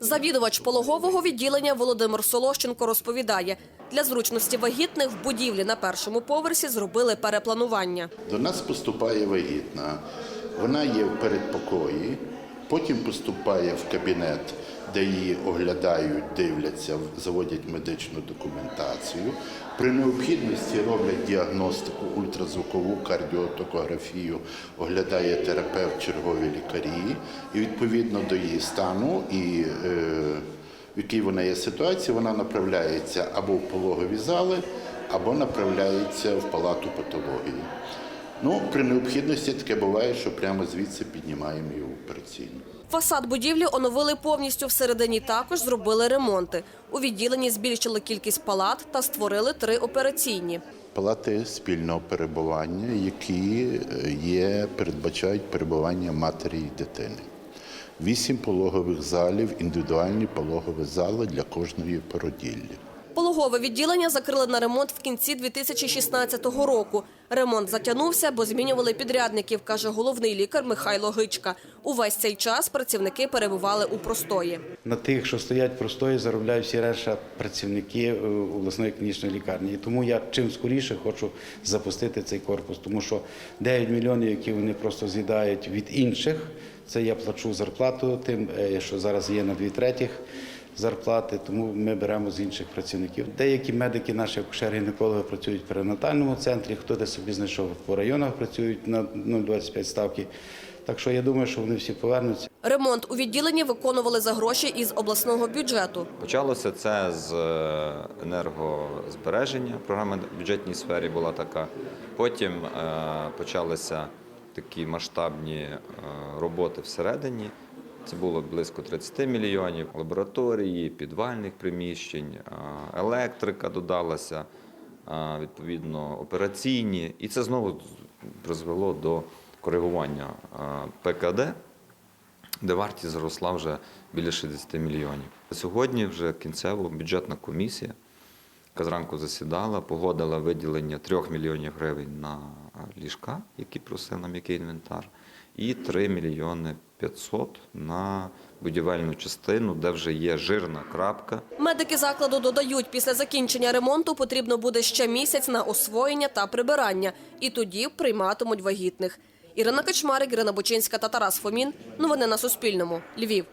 Завідувач пологового відділення Володимир Солощенко розповідає, для зручності вагітних в будівлі на першому поверсі зробили перепланування. До нас поступає вагітна. Вона є в передпокої, потім поступає в кабінет, де її оглядають, дивляться, заводять медичну документацію. При необхідності роблять діагностику, ультразвукову кардіотокографію, оглядає терапевт, чергові лікарі. І відповідно до її стану і е, в якій вона є ситуації, вона направляється або в пологові зали, або направляється в палату патології. Ну, при необхідності таке буває, що прямо звідси піднімаємо в операційну. Фасад будівлі оновили повністю. Всередині також зробили ремонти. У відділенні збільшили кількість палат та створили три операційні. Палати спільного перебування, які е, є, передбачають перебування матері і дитини. Вісім пологових залів, індивідуальні пологові зали для кожної породіллі. Пологове відділення закрили на ремонт в кінці 2016 року. Ремонт затягнувся, бо змінювали підрядників, каже головний лікар Михайло Гичка. Увесь цей час працівники перебували у простої. На тих, що стоять простої, заробляють всі решта працівники е, обласної клінічної лікарні. І тому я чим скоріше хочу запустити цей корпус, тому що 9 мільйонів, які вони просто з'їдають від інших, це я плачу зарплату тим, е, що зараз є на дві третіх зарплати, тому ми беремо з інших працівників. Деякі медики, наші акушери-гінекологи працюють в перинатальному центрі, хто де собі знайшов по районах, працюють на 0,25 ставки. Так що я думаю, що вони всі повернуться. Ремонт у відділенні виконували за гроші із обласного бюджету. Почалося це з е, енергозбереження. Програма в бюджетній сфері була така. Потім е, почалися такі масштабні е, роботи всередині. Це було близько 30 мільйонів лабораторії, підвальних приміщень, електрика додалася, відповідно, операційні. І це знову призвело до коригування ПКД де вартість зросла вже біля 60 мільйонів. Сьогодні вже кінцево бюджетна комісія, яка зранку засідала, погодила виділення 3 мільйонів гривень на ліжка, які просив на м'який інвентар, і 3 мільйони 500 на будівельну частину, де вже є жирна крапка. Медики закладу додають, після закінчення ремонту потрібно буде ще місяць на освоєння та прибирання. І тоді прийматимуть вагітних. Ірина Качмарик, Ірина Бочинська та Тарас Фомін. Новини на Суспільному. Львів.